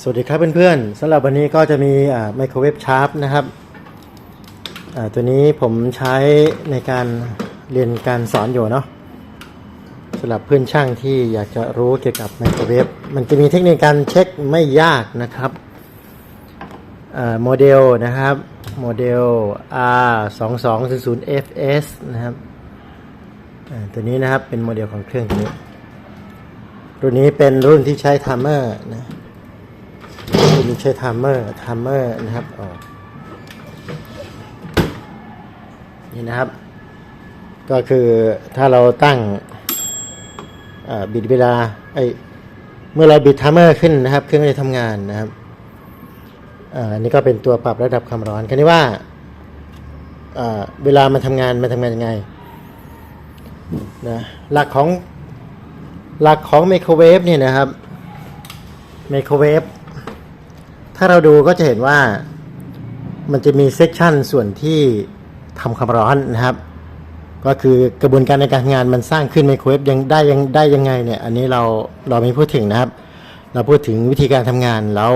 สวัสดีครับเพื่อนๆสำหรับวันนี้ก็จะมีไมโครเวฟชาร์ปนะครับตัวนี้ผมใช้ในการเรียนการสอนอยู่เนาะสำหรับเพื่อนช่างที่อยากจะรู้เกี่ยวกับไมโครเวฟมันจะมีเทคนิคการเช็คไม่ยากนะครับโมเดลนะครับโมเดล R 2 2 0 0 FS นะครับตัวนี้นะครับเป็นโมเดลของเครื่องนี้รุ่นนี้เป็นรุ่นที่ใช้ไทม์เมอร์นะ นี่ใช้ไทม์เมอร์ไทม์เมอร์นะครับออกนี่นะครับ ก็คือถ้าเราตั้งบิดเวลาไอเมื่อเราบิดไทม์เมอร์ขึ้นนะครับ เครื่องก็จะทำงานนะครับอันนี้ก็เป็นตัวปรับระดับความร้อนคันนี้ว่าเอ่อเวลามันทำงานมันทำงานยังไงนะหลักของหลักของไมโครเวฟเนี่ยนะครับไมโครเวฟ ถ้าเราดูก็จะเห็นว่ามันจะมีเซกชันส่วนที่ทำความร้อนนะครับ ก็คือกระบวนการในการทำงานมันสร้างขึ้นไมโครเวฟยังได้ยังได้ยังไงเนี่ย อันนี้เราเราไม่พูดถึงนะครับ เราพูดถึงวิธีการทำงานแล้ว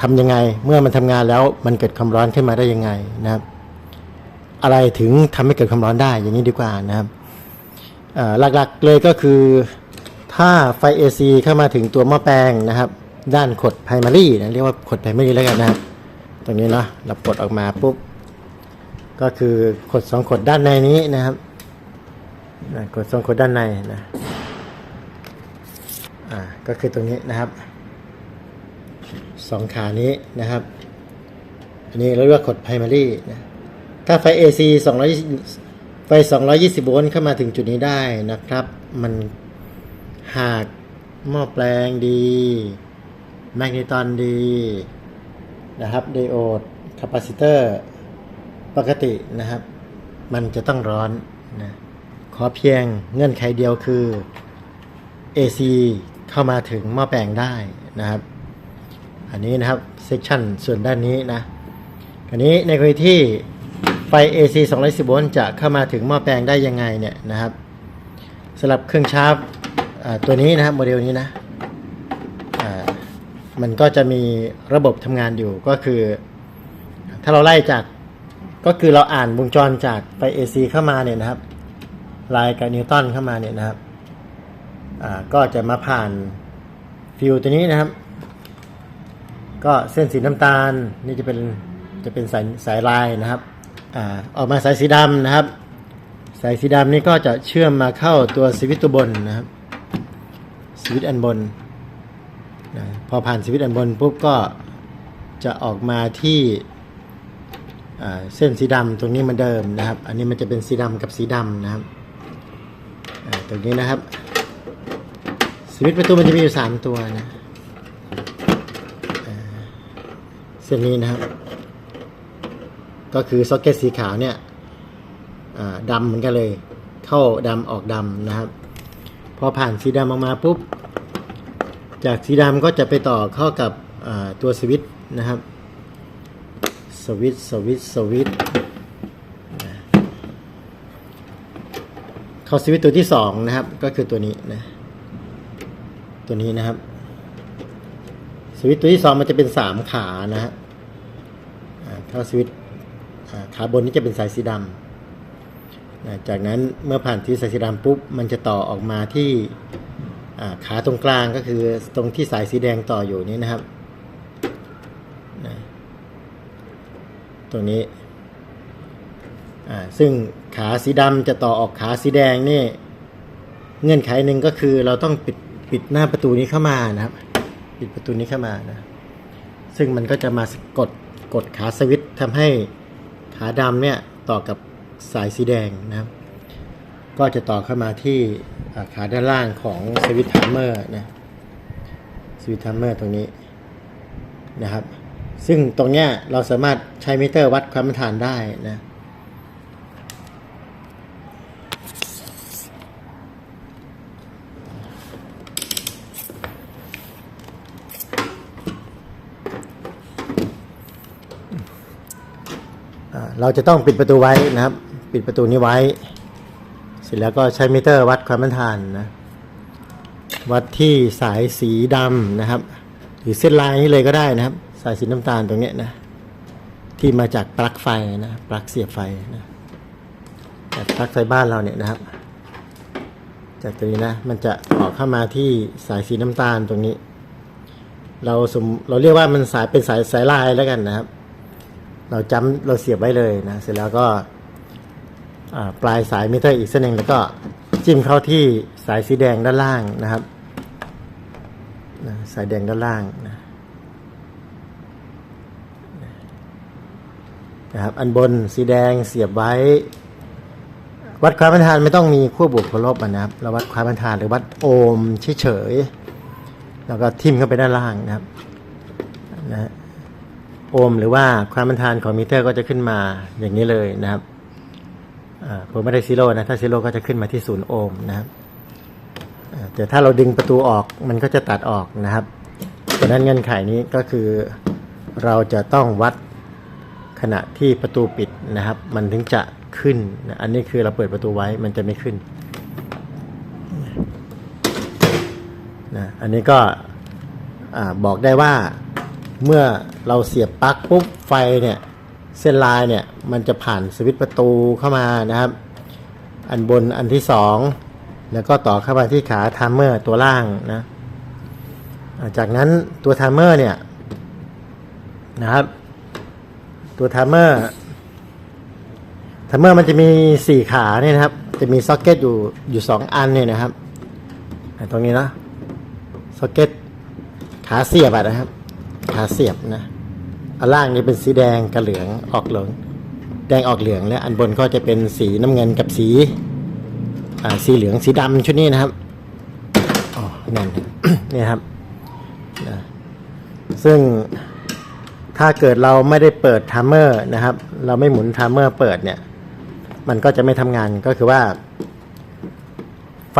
ทำยังไงเมื่อมันทำงานแล้วมันเกิดความร้อนขึ้นมาได้ยังไงนะครับ อะไรถึงทำให้เกิดความร้อนได้อย่างนี้ดีกว่านะครับหลักๆเลยก็คือถ้าไฟ AC เข้ามาถึงตัวหม้อแปลงนะครับ ด้านขด primary นะเรียกว่าขด primary แล้วกันนะครับตรงนี้เนาะเราปลดออกมาปุ๊บก็คือขดสองขดด้านในนี้นะครับนะขดสองขดด้านในนะอ่าก็คือตรงนี้นะครับสองขานี้นะครับ อันนี้เราเรียกว่าขด primary นะถ้าไฟ AC 220ไฟ 220 โวลต์เข้ามาถึงจุดนี้ได้นะครับ มันหากหม้อแปลงดี แมกนีตอนดีนะครับไดโอดคาปาซิเตอร์ปกตินะครับ มันจะต้องร้อนนะขอเพียงเงื่อนไขเดียวคือ AC เข้ามาถึงหม้อแปลงได้นะครับ อันนี้นะครับเซกชันส่วนด้านนี้นะอันนี้ในกรณีที่ไฟ AC 210โวลต์จะเข้ามาถึงหม้อแปลงได้ยังไงเนี่ยนะครับสำหรับเครื่องชาร์ปตัวนี้นะครับโมเดลนี้นะ มันก็จะมีระบบทำงานอยู่ก็คือ ถ้าเราไล่จากก็คือเราอ่านวงจรจากไฟ AC เข้ามาเนี่ยนะครับลายกับนิวตันเข้ามาเนี่ยนะครับอ่าก็จะมาผ่านฟิวตัวนี้นะครับ ก็เส้นสีน้ำตาลนี่จะเป็นจะเป็นสายสายลายนะครับอ่าออกมาสายสีดำนะครับ สายสีดำนี่ก็จะเชื่อมมาเข้าตัวสวิตตัวบนนะครับสวิตอันบน นะพอผ่านสวิตช์อันบนปุ๊บก็จะออกมาที่เส้นสีดำตรงนี้เหมันเดิมนะครับ อันนี้มันจะเป็นสีดำกับสีดำนะครับตรงนี้นะครับสวิตช์ประตูมันจะมีอยู่สามตัวนะเส้นนี้นะครับ ก็คือซ็อกเก็ตสีขาวเนี่ยดำเหมือนกันเลย เข้าดำออกดำนะครับ พอผ่านสีดำออกมาปุ๊บ จากสีดำก็จะไปต่อเข้ากับตัวสวิต์นะครับ สวิต์สวิต์สวิต์เข้าสวิต์ตัวที่สองนะครับ ก็คือตัวนี้นะ ตัวนี้นะครับ สวิต์ตัวที่สองมันจะเป็นสามขานะฮะอ่าถ้าสวิต์ขาบนนี้จะเป็นสายสีดำนะจากนั้นเมื่อผ่านที่สายสีดำปุ๊บ มันจะต่อออกมาที่ ขาตรงกลางก็คือตรงที่สายสีแดงต่ออยู่นี้นะครับ ตรงนี้ ซึ่งขาสีดำจะต่อออกขาสีแดงนี่ เงื่อนไขหนึ่งก็คือเราต้องปิดปิดหน้าประตูนี้เข้ามานะครับ ปิดประตูนี้เข้ามานะ ซึ่งมันก็จะมากดกดขาสวิตช์ทำให้ขาดำเนี่ยต่อกับสายสีแดงนะครับ ก็จะต่อเข้ามาที่ ขาด้านล่างของสวิตช์ทัมเมอร์นะสวิตช์ทัมเมอร์ตรงนี้นะครับ ซึ่งตรงเนี้ยเราสามารถใช้มิเตอร์วัดความต้านทานได้นะเราจะต้องปิดประตูไว้นะครับ ปิดประตูนี้ไว้ เสร็จแล้วก็ใช้มิเตอร์วัดความต้านทานนะ วัดที่สายสีดำนะครับ หรือเส้นลายนี้เลยก็ได้นะครับ สายสีน้ำตาลตรงนี้นะ ที่มาจากปลั๊กไฟนะ ปลั๊กเสียบไฟนะจากปลั๊กไฟบ้านเราเนี่ยนะครับ จากตรงนี้นะ มันจะออเข้ามาที่สายสีน้ำตาลตรงนี้ เราสมเราเรียกว่ามันสายเป็นสายสายลายแล้วกันนะครับ เราจำเราเสียบไว้เลยนะ เสร็จแล้วก็ ปลายสายมิเตอร์อีกเส้นหนึ่งแล้วก็จิ้มเข้าที่สายสีแดงด้านล่างนะครับสายแดงด้านล่างนะนะครับอันบนสีแดงเสียบไว้ วัดความต้านทานไม่ต้องมีขั้วบวกขั้วลบนะครับเราวัดความต้านทานหรือวัดโอห์มเฉยๆแล้วก็ทิ่มเข้าไปด้านล่างนะครับนะโอห์มหรือว่าความต้านทานของมิเตอร์ก็จะขึ้นมาอย่างนี้เลยนะครับ ผมไม่ได้ซีโร่นะถ้าซีโร่ก็จะขึ้นมาที่ศูนย์โอห์มนะครับแต่ถ้าเราดึงประตูออกมันก็จะตัดออกนะครับดังนั้นเงื่อนไขนี้ก็คือเราจะต้องวัดขณะที่ประตูปิดนะครับ มันถึงจะขึ้นนะอันนี้คือเราเปิดประตูไว้มันจะไม่ขึ้นนะอันนี้ก็อบอกได้ว่าเมื่อเราเสียบปลั๊กปุ๊บไฟเนี่ย เส้นลายเนี่ยมันจะผ่านสวิตช์ประตูเข้ามานะครับ อันบนอันที่สองแล้วก็ต่อเข้ามาที่ขาไทมเมอร์ตัวล่างนะจากนั้นตัวไทมเมอร์เนี่ยนะครับ ตัวไทมเมอร์ไทมเมอร์มันจะมีสี่ขาเนี่ยนะครับ จะมีซ็อกเก็ตอยู่อยู่สองอันเนี่ยนะครับอะตรงนี้นะซ็อกเก็ตขาเสียบอะนะครับ ขาเสียบนะ อันล่างนี่เป็นสีแดงกับเหลืองออกเหลือง แดงออกเหลืองและอันบนก็จะเป็นสีน้ำเงินกับสีสีเหลืองสีดำชุดนี้นะครับอ๋อนั่นนี่ครับซึ่งถ้าเกิดเราไม่ได้เปิดไทม์เมอร์นะครับ เราไม่หมุนไทม์เมอร์เปิดเนี่ย มันก็จะไม่ทำงานก็คือว่า ไฟ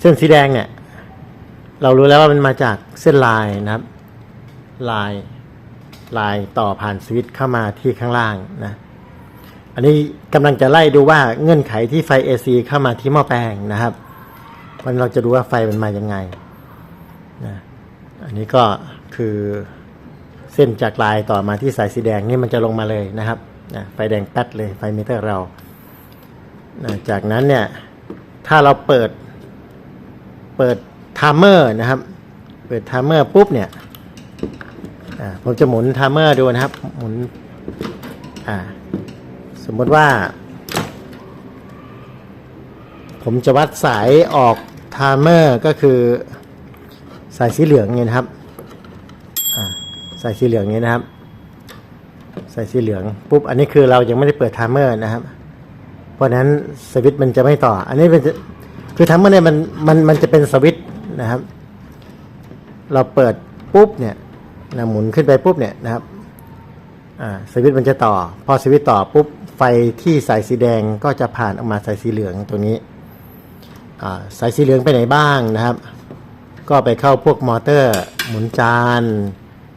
เส้นสีแดงเนี่ย เรารู้แล้วว่ามันมาจากเส้นลายนะครับ ลาย ลายต่อผ่านสวิตช์เข้ามาที่ข้างล่างนะอันนี้กำลังจะไล่ดูว่าเงื่อนไขที่ไฟ AC เข้ามาที่หม้อแปลงนะครับมันเราจะดูว่าไฟมันมายังไงนะอันนี้ก็คือเส้นจากลายต่อมาที่สายสีแดงนี่มันจะลงมาเลยนะครับนะไฟแดงแป๊ดเลยไฟมิเตอร์เรานะจากนั้นเนี่ยถ้าเราเปิดเปิดไทม์เมอร์นะครับ เปิดไทม์เมอร์ปุ๊บเนี่ย อ่าผมจะหมุนไทม์เมอร์ดูนะครับ หมุนอ่าสมมติว่า ผมจะวัดสายออกไทม์เมอร์ก็คือสายสีเหลืองเนี่ยนะครับอ่าใส่สีเหลืองนี้นะครับใส่สีเหลืองปุ๊บอันนี้คือเรายังไม่ได้เปิดไทม์เมอร์นะครับ เพราะฉะนั้นสวิตช์มันจะไม่ต่อ อันนี้เป็นคือไทม์เมอร์เนี่ยมันมันมันจะเป็นสวิตช์นะครับ เราเปิดปุ๊บเนี่ย นะหมุนขึ้นไปปุ๊บเนี่ยนะครับอ่าสวิตช์มันจะต่อ พอสวิตช์ต่อปุ๊บไฟที่สายสีแดงก็จะผ่านออกมาสายสีเหลืองตัวนี้อ่าสายสีเหลืองไปไหนบ้างนะครับ ก็ไปเข้าพวกมอเตอร์หมุนจาน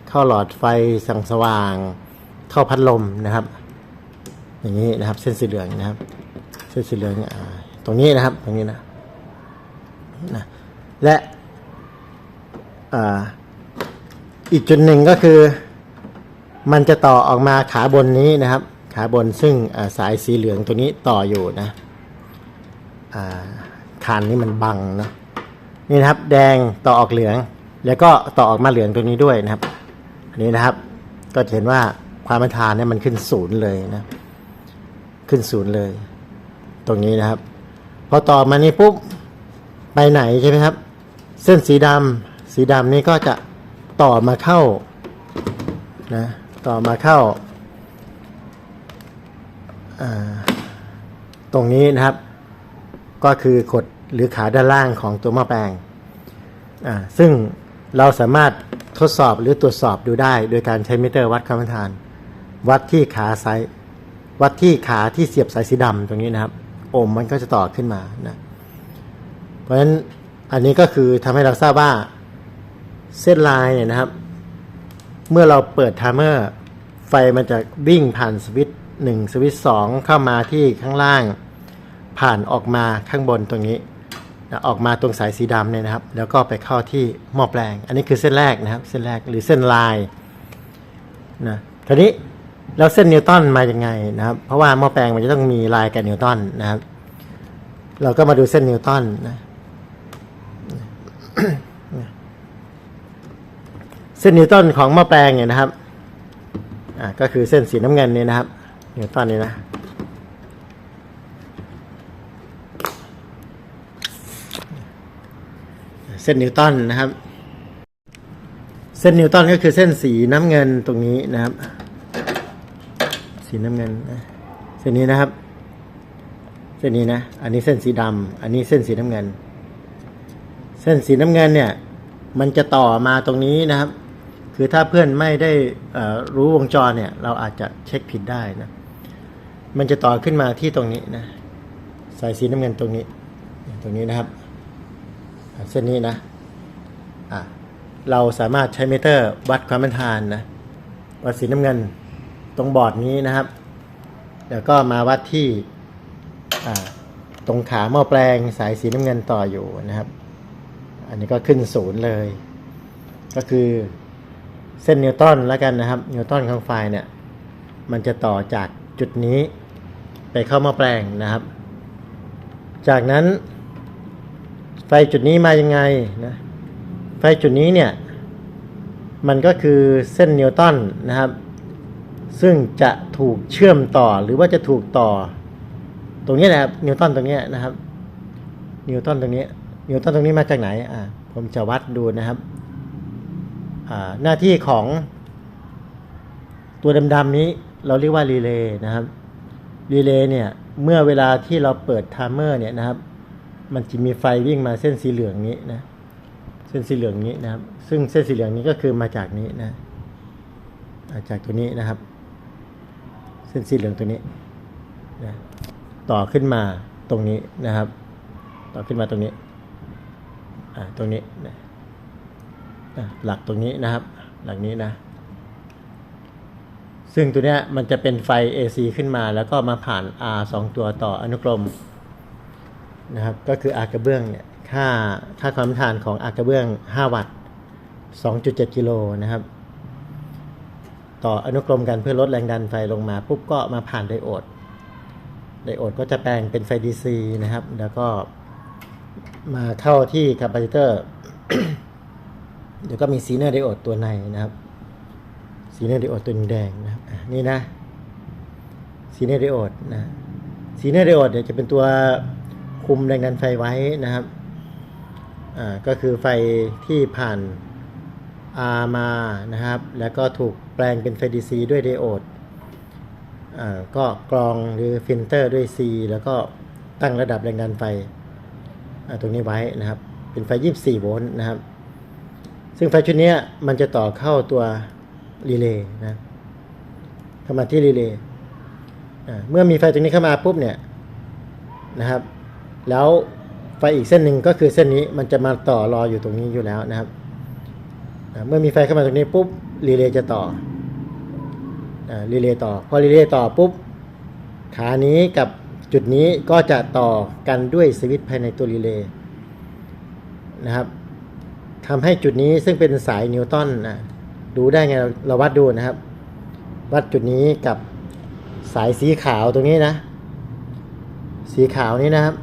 เข้าหลอดไฟส่องสว่าง เข้าพัดลมนะครับ อย่างนี้นะครับเส้นสีเหลืองนะครับ เส้นสีเหลืองอ่าตรงนี้นะครับตรงนี้นะนะและอ่า อีกจุดหนึ่งก็คือ มันจะต่อออกมาขาบนนี้นะครับ ขาบนซึ่งสายสีเหลืองตัวนี้ต่ออยู่นะคานนี้มันบังเนาะนี่นะครับ แดงต่อออกเหลือง แล้วก็ต่อออกมาเหลืองตัวนี้ด้วยนะครับอันนี้นะครับ ก็จะเห็นว่าความต้านทานเนี่ยมันขึ้นศูนย์เลยนะ ขึ้นศูนย์เลย ตรงนี้นะครับ พอต่อมานี่ปุ๊บไปไหนใช่ไหมครับ เส้นสีดำสีดำนี่ก็จะ ต่อมาเข้านะต่อมาเข้าตรงนี้นะครับ ก็คือขดหรือขาด้านล่างของตัวหม้อแปลงอ่าซึ่งเราสามารถทดสอบหรือตรวจสอบดูได้ โดยการใช้มิเตอร์วัดความต้านทาน วัดที่ขาสายวัดที่ขาที่เสียบสายสีดำตรงนี้นะครับโอมมันก็จะต่อขึ้นมานะเพราะฉะนั้นอันนี้ก็คือทำให้เราทราบว่า เส้นลายเนี่ยนะครับ เมื่อเราเปิดไทม์เมอร์ไฟมันจะวิ่งผ่านสวิตช์หนึ่งสวิตช์สองเข้ามาที่ข้างล่าง ผ่านออกมาข้างบนตรงนี้นะออกมาตรงสายสีดำเนี่ยนะครับ แล้วก็ไปเข้าที่หม้อแปลง อันนี้คือเส้นแรกนะครับ เส้นแรกหรือเส้นลายนะทีนี้แล้วเส้นนิวตันมาอย่างไงนะครับ เพราะว่าหม้อแปลงมันจะต้องมีลายกับนิวตันนะครับ เราก็มาดูเส้นนิวตันนะ เส้นนิวตันของหม้อแปลงเนี่ยนะครับอ่าก็คือเส้นสีน้ำเงินเนี่ยนะครับนิวตันนี่นะเส้นนิวตันนะครับ เส้นนิวตันก็คือเส้นสีน้ำเงินตรงนี้นะครับ สีน้ำเงินเส้นนี้นะครับ เส้นนี้นะ อันนี้เส้นสีดำอันนี้เส้นสีน้ำเงิน เส้นสีน้ำเงินเนี่ย มันจะต่อมาตรงนี้นะครับ คือถ้าเพื่อนไม่ได้รู้วงจรเนี่ย เราอาจจะเช็คผิดได้นะ มันจะต่อขึ้นมาที่ตรงนี้นะสายสีน้ำเงินตรงนี้ ตรงนี้นะครับ เส้นนี้นะะเราสามารถใช้เมเตอร์วัดความเป็นทานนะวัดสีน้ำเงินตรงบอร์ดนี้นะครับ แล้วก็มาวัดที่ตรงขาหม้อแปลงสายสีน้ำเงินต่ออยู่นะครับ อันนี้ก็ขึ้นศูนย์เลย ก็คือ เส้นนิวตันแล้วกันนะครับ นิวตันของไฟเนี่ย มันจะต่อจากจุดนี้ไปเข้าม้อแปลงนะครับ จากนั้น ไฟจุดนี้มายังไงนะไฟจุดนี้เนี่ย มันก็คือเส้นนิวตันนะครับ ซึ่งจะถูกเชื่อมต่อหรือว่าจะถูกต่อ ตรงนี้นะครับนิวตันตรงนี้นะครับ นิวตันตรงนี้ นิวตันตรงนี้มาจากไหนอ่าผมจะวัดดูนะครับ หน้าที่ของตัวดำๆนี้เราเรียกว่ารีเลย์นะครับรีเลย์เนี่ยเมื่อเวลาที่เราเปิดไทม์เมอร์เนี่ยนะครับ มันจะมีไฟวิ่งมาเส้นสีเหลืองนี้นะเส้นสีเหลืองนี้นะครับ ซึ่งเส้นสีเหลืองนี้ก็คือมาจากนี้นะาจากตัวนี้นะครับ เส้นสีเหลืองตัวนี้นะต่อขึ้นมาตรงนี้นะครับ ต่อขึ้นมาตรงนี้อ่าตรงนี้นะ หลักตรงนี้นะครับ หลักนี้นะ ซึ่งตัวเนี้ยมันจะเป็นไฟ AC ขึ้นมาแล้วก็มาผ่าน R สองตัวต่ออนุกรมนะครับ ก็คืออากระเบื้องเนี่ยค่าค่าความทานของอากระเบื้อง 5 วัตต์ 2.7 กิโลนะครับ ต่ออนุกรมกันเพื่อลดแรงดันไฟลงมา ปุ๊บก็มาผ่านไดโอด ไดโอดก็จะแปลงเป็นไฟ DC นะครับ แล้วก็มาเข้าที่คาปาซิเตอร์ เดี๋ยวก็มีซีเนอร์ไดโอดตัวในนะครับซีเนอร์ไดโอดตัวแดงนะครับนี่นะซีเนอร์ไดโอดนะซีเนอร์ไดโอดเนี่ยจะเป็นตัวคุมแรงดันไฟไว้นะครับอ่าก็คือไฟที่ผ่าน R มานะครับ แล้วก็ถูกแปลงเป็นไฟ DC ด้วยไดโอดอ่าก็กรองหรือฟิลเตอร์ด้วย C แล้วก็ตั้งระดับแรงดันไฟตรงนี้ไว้นะครับ เป็นไฟ 24 โวลต์นะครับ ซึ่งไฟชุดนี้มันจะต่อเข้าตัวรีเลย์นะเข้ามาที่รีเลย์เมื่อมีไฟตรงนี้เข้ามาปุ๊บเนี่ยนะครับ แล้วไฟอีกเส้นหนึ่งก็คือเส้นนี้มันจะมาต่อรออยู่ตรงนี้อยู่แล้วนะครับ เมื่อมีไฟเข้ามาตรงนี้ปุ๊บรีเลย์จะต่ออ่ารีเลย์ต่อ พอรีเลย์ต่อปุ๊บขานี้กับจุดนี้ก็จะต่อกันด้วยสวิตช์ภายในตัวรีเลย์นะครับ ทำให้จุดนี้ซึ่งเป็นสายนิวตันนะดูได้ไงเราวัดดูนะครับ วัดจุดนี้กับสายสีขาวตรงนี้นะ สีขาวนี้นะครับ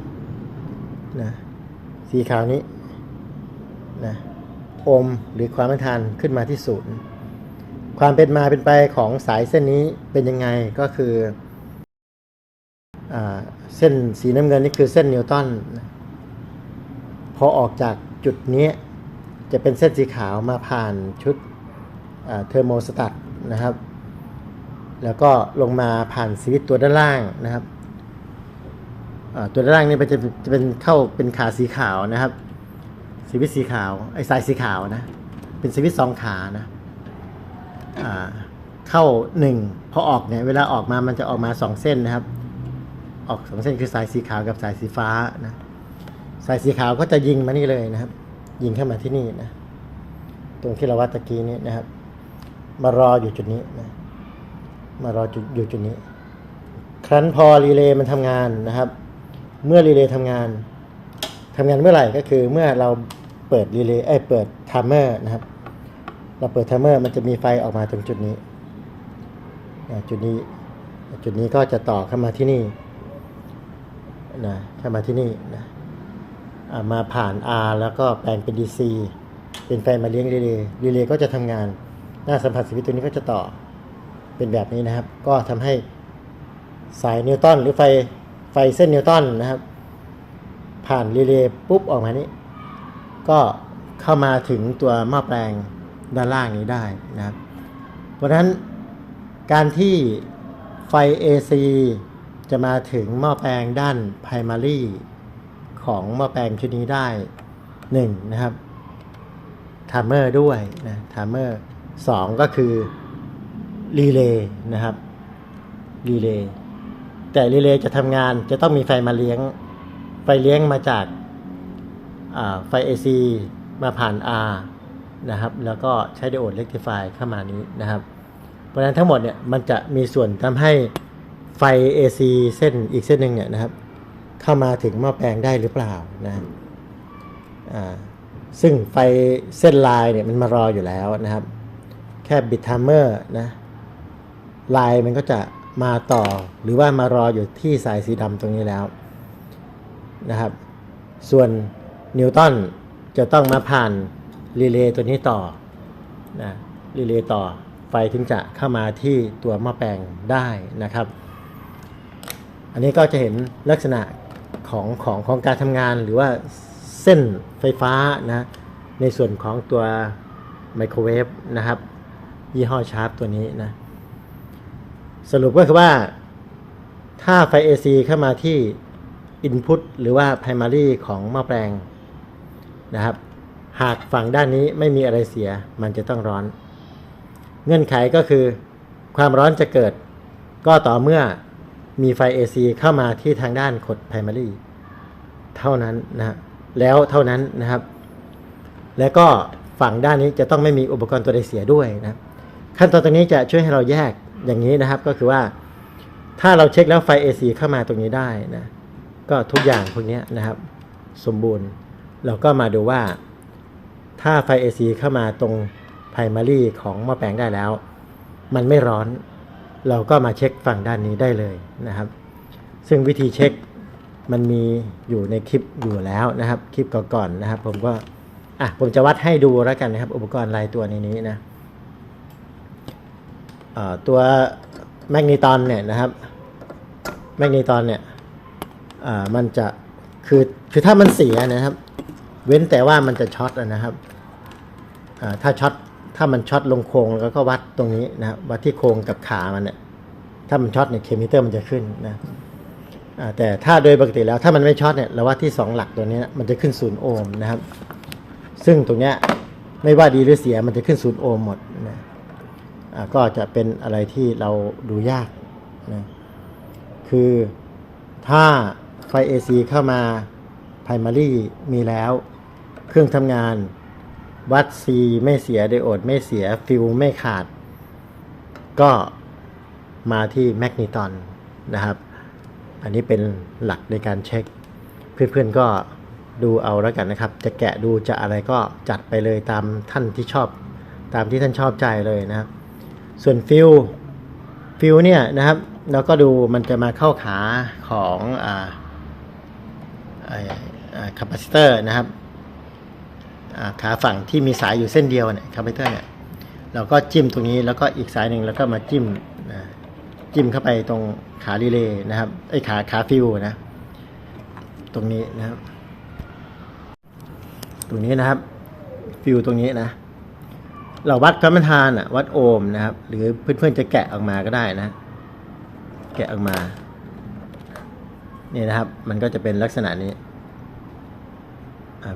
นะสีขาวนี้นะโอห์มหรือความต้านทานขึ้นมาที่ศูนย์ความเป็นมาเป็นไปของสายเส้นนี้เป็นยังไงก็คืออเส้นสีน้ำเงินนี่คือเส้นนิวตันพอออกจากจุดนี้ จะเป็นเส้นสีขาวมาผ่านชุดเทอร์โมสตัตนะครับ แล้วก็ลงมาผ่านสวิตตัวด้านล่างนะครับตัวด้านล่างนี่มันจะจะเป็นเข้าเป็นขาสีขาวนะครับสวิตสีขาวไอ้สายสีขาวนะเป็นสวิตสองขานะเข้าหนึ่งพอออกเนี่ยเวลาออกมามันจะออกมาสองเส้นนะครับ ออกสองเส้นคือสายสีขาวกับสายสีฟ้านะสายสีขาวก็จะยิงมานี่เลยนะครับ ยิงเข้ามาที่นี่นะ ตรงที่เราวัดตะกี้นี้นะครับ มารออยู่จุดนี้นะมารอจุดอยู่จุดนี้ ครั้นพอรีเลย์มันทำงานนะครับ เมื่อรีเลย์ทำงานทำงานเมื่อไหร่ก็คือเมื่อเราเปิดรีเลย์เอ้เปิดไทม์เมอร์นะครับ เราเปิดไทม์เมอร์มันจะมีไฟออกมาตรงจุดนี้จุดนี้จุดนี้ก็จะต่อเข้ามาที่นี่นะเข้ามาที่นี่นะ มาผ่าน R แล้วก็แปลงเป็น DC เป็นไฟมาเลี้ยงรีเลย์รีเลย์ก็จะทำงาน หน้าสัมผัสสวิตช์ตัวนี้ก็จะต่อเป็นแบบนี้นะครับ ก็ทำให้สายนิวตันหรือไฟไฟเส้นนิวตันนะครับ ผ่านรีเลย์ปุ๊บออกมานี้ ก็เข้ามาถึงตัวหม้อแปลงด้านล่างนี้ได้นะครับ เพราะฉะนั้นการที่ไฟ AC จะมาถึงหม้อแปลงด้าน primary ของหม้อแปลงชุดนี้ได้หนึ่งนะครับทามเมอร์ด้วยนะทามเมอร์สองก็คือรีเลย์นะครับรีเลย์แต่รีเลย์จะทำงานจะต้องมีไฟมาเลี้ยง ไฟเลี้ยงมาจากาไฟ AC มาผ่าน R นะครับ แล้วก็ใช้ไดโอดเ e ก t ิฟายเข้ามานี้นะครับ เพราะฉะนั้นทั้งหมดเนี่ยมันจะมีส่วนทำให้ไฟ AC เส้นอีกเส้นหนึ่งเนี่ยนะครับ เข้ามาถึงหม้อแปลงได้หรือเปล่านะซึ่งไฟเส้นลายเนี่ยมันมารออยู่แล้วนะครับ แค่บิดไทม์เมอร์นะลายมันก็จะมาต่อหรือว่ามารออยู่ที่สายสีดำตรงนี้แล้วนะครับ ส่วนนิวตันจะต้องมาผ่านรีเลย์ตัวนี้ต่อนะรีเลย์ต่อไฟถึงจะเข้ามาที่ตัวหม้อแปลงได้นะครับ อันนี้ก็จะเห็นลักษณะ ของของของการทำงานหรือว่าเส้นไฟฟ้านะในส่วนของตัวไมโครเวฟนะครับยี่ห้อชาร์ปตัวนี้นะสรุปก็คือว่าถ้าไฟ AC เข้ามาที่ Input หรือว่า Primary ของหม้อแปลงนะครับ หากฝั่งด้านนี้ไม่มีอะไรเสียมันจะต้องร้อน เงื่อนไขก็คือ ความร้อนจะเกิดก็ต่อเมื่อมีไฟ AC เข้ามาที่ทางด้านขด primary เท่านั้นนะแล้วเท่านั้นนะครับ แล้วก็ฝั่งด้านนี้จะต้องไม่มีอุปกรณ์ตัวใดเสียด้วยนะขั้นตอนตรงนี้จะช่วยให้เราแยกอย่างนี้นะครับ ก็คือว่า ถ้าเราเช็คแล้วไฟ AC เข้ามาตรงนี้ได้นะก็ทุกอย่างพวกนี้นะครับ สมบูรณ์เราก็มาดูว่า ถ้าไฟ AC เข้ามาตรง primary ของหม้อแปลงได้แล้ว มันไม่ร้อน เราก็มาเช็คฝั่งด้านนี้ได้เลยนะครับ ซึ่งวิธีเช็ค มันมีอยู่ในคลิปอยู่แล้วนะครับ คลิปก่อนๆนะครับ ผมก็อะผมจะวัดให้ดูแล้วกันนะครับ อุปกรณ์รายตัวในนี้นะเอ่อตัวแมกนีตอนเนี่ยนะครับแมกนีตอนเนี่ยอ่ามันจะคือคือถ้ามันเสียนะครับ เว้นแต่ว่ามันจะช็อตนะครับอ่าถ้าช็อตถ้ามันช็อตลงโครงแล้วก็วัดตรงนี้นะครับวัดที่โครงกับขามันเนี่ยถ้ามันช็อตเนี่ยเคมิเตอร์มันจะขึ้นนะ แต่ถ้าโดยปกติแล้วถ้ามันไม่ช็อตเนี่ยเราวัดที่ 2 หลักตัวนี้มันจะขึ้นศูนย์โอห์มนะครับ ซึ่งตรงเนี้ยไม่ว่าดีหรือเสียมันจะขึ้นศูนย์โอห์มหมดนะก็จะเป็นอะไรที่เราดูยากนะคือถ้าไฟ AC เข้ามา primary มีแล้ว เครื่องทำงานวัด C ไม่เสียไดโอดไม่เสียฟิลไม่ขาด ก็มาที่แมกนิตอนนะครับ อันนี้เป็นหลักในการเช็ค เพื่อนๆก็ดูเอาแล้วกันนะครับ จะแกะดูจะอะไรก็จัดไปเลยตามท่านที่ชอบ ตามที่ท่านชอบใจเลยนะครับส่วนฟิลฟิลเนี่ยนะครับเราก็ดูมันจะมาเข้าขาของอ่าคาปาซิเตอร์นะครับขาฝั่งที่มีสายอยู่เส้นเดียวเนี่ยคาปาซิเตอร์เนี่ยเราก็จิ้มตรงนี้แล้วก็อีกสายหนึ่งแล้วก็มาจิ้ม จิ้มเข้าไปตรงขารีเลย์นะครับไอ้ขาขาฟิวนะ ตรงนี้นะครับ ตรงนี้นะครับ ฟิวตรงนี้นะ เราวัดกรรมฐานอะ วัดโอห์มนะครับ หรือเพื่อนๆจะแกะออกมาก็ได้นะ แกะออกมา นี่นะครับ มันก็จะเป็นลักษณะนี้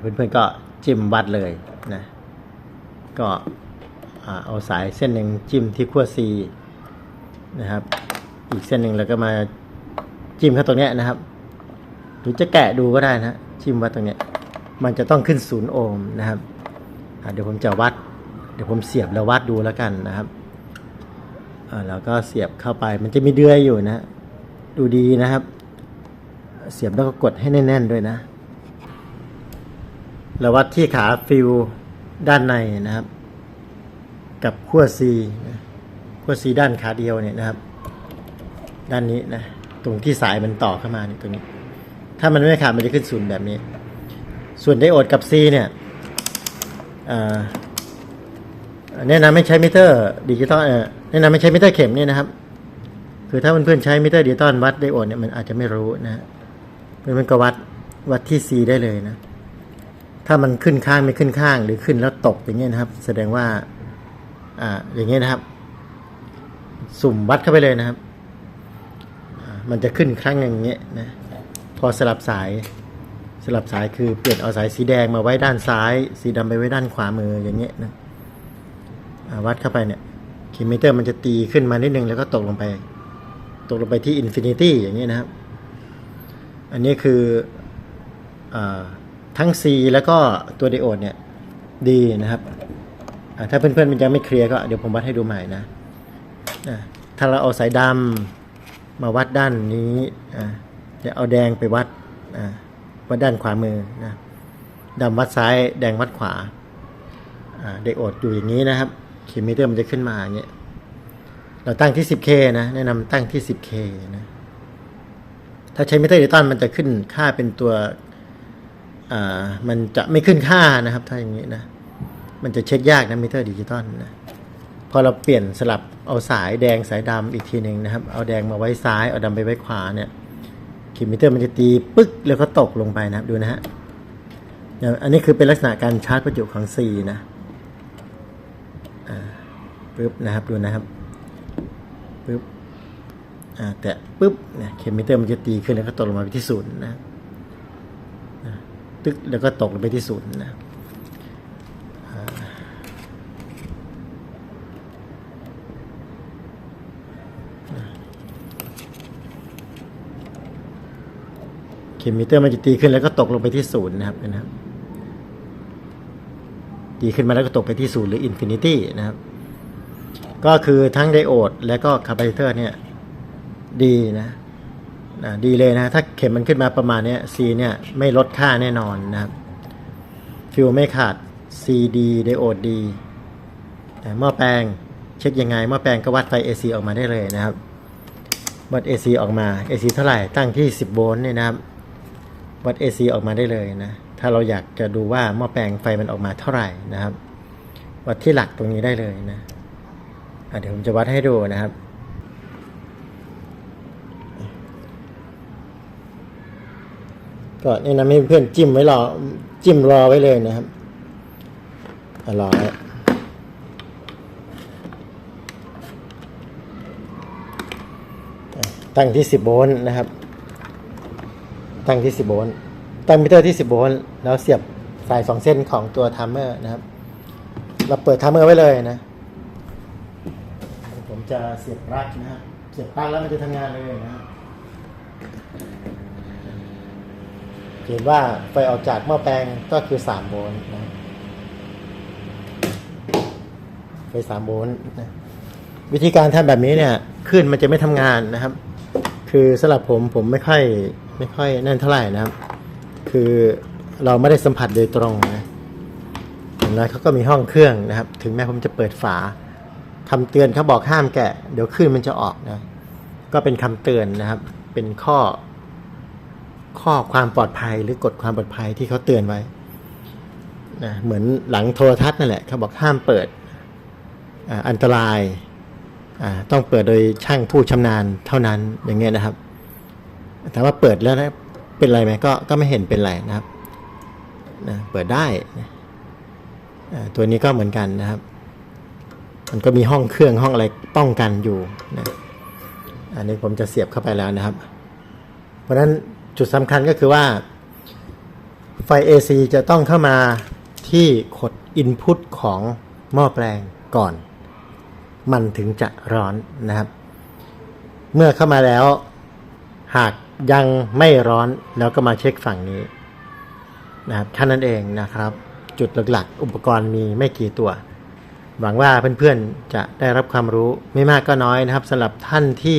เพื่อนๆก็จิ้มวัดเลยนะ ก็เอาสายเส้นหนึ่งจิ้มที่ขั้ว C นะครับ อีกเส้นหนึ่งแล้วก็มาจิ้มเข้าตรงนี้นะครับ หรือจะแกะดูก็ได้นะจิ้มวัดตรงนี้มันจะต้องขึ้นศูนย์โอห์มนะครับเดี๋ยวผมจะวัด เดี๋ยวผมเสียบแล้ววัดดูแล้วกันนะครับแล้วก็เสียบเข้าไปมันจะมีเดือยอยู่นะ ดูดีนะครับ เสียบแล้วก็กดให้แน่น ๆ ด้วยนะเราวัดที่ขาฟิวด้านในนะครับ กับขั้ว C นะ ขั้ว C ด้านขาเดียวเนี่ยนะครับ ด้านนี้นะตรงที่สายมันต่อเข้ามาเนี่ยตรงนี้ ถ้ามันไม่ขาดมันจะขึ้นศูนย์แบบนี้ ส่วนไดโอดกับ C เนี่ยแนะนำไม่ใช้มิเตอร์ดิจิตอลแนะนำไม่ใช้มิเตอร์เข็มเนี่ยนะครับ คือถ้าเพื่อนๆใช้มิเตอร์ดิจิตอลวัดไดโอดเนี่ยมันอาจจะไม่รู้นะฮะเพื่อนๆก็วัดวัดที่ C ได้เลยนะถ้ามันขึ้นข้างไม่ขึ้นข้างหรือขึ้นแล้วตกอย่างเงี้ยนะครับ แสดงว่าอ่าอย่างเงี้ยนะครับ สุ่มวัดเข้าไปเลยนะครับ มันจะขึ้นครั้งอย่างเงี้ยนะ พอสลับสาย สลับสายคือเปลี่ยนเอาสายสีแดงมาไว้ด้านซ้าย สีดำไปไว้ด้านขวามืออย่างเงี้ยนะวัดเข้าไปเนี่ยคิมิเตอร์มันจะตีขึ้นมานิดนึงแล้วก็ตกลงไป ตกลงไปที่อินฟินิตี้อย่างเงี้ยนะครับ อันนี้คืออทั้ง C แล้วก็ตัวไดโอดเนี่ยดีนะครับถ้าเพื่อนๆมันยังไม่เคลียร์ก็เดี๋ยวผมวัดให้ดูใหม่นะ ถ้าเราเอาสายดำมาวัดด้านนี้อ่าเดี๋ยวเอาแดงไปวัดวัดด้านขวามือนะดำวัดซ้ายแดงวัดขวาไดโอดอยู่อย่างนี้นะครับคิมิเตอร์มันจะขึ้นมาอย่างเงี้ยเราตั้งที่ 10K นะแนะนำตั้งที่ 10K นะถ้าใช้มิเตอร์ดิจิตอลมันจะขึ้นค่าเป็นตัวมันจะไม่ขึ้นค่านะครับ ถ้าอย่างนี้นะ มันจะเช็คยากนะมิเตอร์ดิจิตอลนะ พอเราเปลี่ยนสลับเอาสายแดงสายดำอีกทีหนึ่งนะครับ เอาแดงมาไว้ซ้ายเอาดำไปไว้ขวาเนี่ยคิมิเตอร์มันจะตีปึ๊กแล้วก็ตกลงไปนะครับดูนะฮะอย่างอันนี้คือเป็นลักษณะการชาร์จประจุของ C นะอ่าปึ๊บนะครับดูนะครับปึ๊บอ่าแต่ปุ๊บเนี่ยเคมิเตอร์มันจะตีขึ้นแล้วก็ตกลงมาไปที่ศูนย์นะนะตึกแล้วก็ตกลงไปที่ศูนย์นะอ่า เคมิเตอร์มันจะตีขึ้นแล้วก็ตกลงไปที่ศูนย์นะครับนะครับ ตีขึ้นมาแล้วก็ตกไปที่ศูนย์หรืออินฟินิตี้นะครับ ก็คือทั้งไดโอดและก็คาปาซิเตอร์เนี่ยดีนะนะดีเลยนะถ้าเข็มมันขึ้นมาประมาณเนี้ย C เนี่ยไม่ลดค่าแน่นอนนะครับ ฟิวไม่ขาด CD ไดโอดดีแต่หม้อแปลงเช็คยังไงหม้อแปลงก็วัดไฟ AC ออกมาได้เลยนะครับวัด AC ออกมา AC เท่าไหร่ตั้งที่ 10 โวลต์เนี่ยนะครับ วัด AC ออกมาได้เลยนะ ถ้าเราอยากจะดูว่าหม้อแปลงไฟมันออกมาเท่าไหร่นะครับ วัดที่หลักตรงนี้ได้เลยนะะเดี๋ยวผมจะวัดให้ดูนะครับ ก็แนะนำให้เพื่อนจิ้มไว้รอ จิ้มรอไว้เลยนะครับอรอไว้อะตั้งที่สิบโวลต์นะครับ ตั้งที่สิบโวลต์ ตั้งมิเตอร์ที่สิบโวลต์ แล้วเสียบสายสองเส้นของตัวทัมเมอร์นะครับ เราเปิดทัมเมอร์ไว้เลยนะ ผมจะเสียบปลั๊กนะครับ เสียบปลั๊กแล้วมันจะทำงานเลยนะครับเห็นว่าไฟออกจากหม้อแปลงก็คือ 3 โวลต์นะไฟ3โวลต์นะวิธีการทำแบบนี้เนี่ยขึ้นมันจะไม่ทำงานนะครับ คือสำหรับผมผมไม่ค่อย ไม่ค่อยนั่นเท่าไหร่นะครับ คือเราไม่ได้สัมผัสโดยตรงนะอย่างน้อยเขาก็มีห้องเครื่องนะครับ ถึงแม้ผมจะเปิดฝาคำเตือนเขาบอกห้ามแกะ เดี๋ยวขึ้นมันจะออกนะ ก็เป็นคำเตือนนะครับ เป็นข้อ ข้อความปลอดภัยหรือกฎความปลอดภัยที่เขาเตือนไว้นะเหมือนหลังโทรทัศน์นั่นแหละเขาบอกห้ามเปิดออันตรายต้องเปิดโดยช่างผู้ชำนาญเท่านั้นอย่างเงี้ยนะครับ แต่ว่าเปิดแล้วนะเป็นไรไหมก็ก็ไม่เห็นเป็นไรนะครับนะเปิดได้นะตัวนี้ก็เหมือนกันนะครับ มันก็มีห้องเครื่องห้องอะไรป้องกันอยู่นะอันนี้ผมจะเสียบเข้าไปแล้วนะครับ เพราะฉะนั้นจุดสำคัญก็คือว่า ไฟ AC จะต้องเข้ามาที่ขด Input ของหม้อแปลงก่อน มันถึงจะร้อนนะครับ เมื่อเข้ามาแล้วหาก ยังไม่ร้อนแล้วก็มาเช็คฝั่งนี้นะครับแค่นั้นเองนะครับ จุดหลักๆ อุปกรณ์มีไม่กี่ตัว หวังว่าเพื่อนๆจะได้รับความรู้ไม่มากก็น้อยนะครับสำหรับท่านที่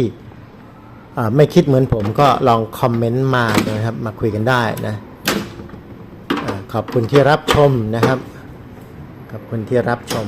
ไม่คิดเหมือนผมก็ลองคอมเมนต์มานะครับมาคุยกันได้นะขอบคุณที่รับชมนะครับ ขอบคุณที่รับชม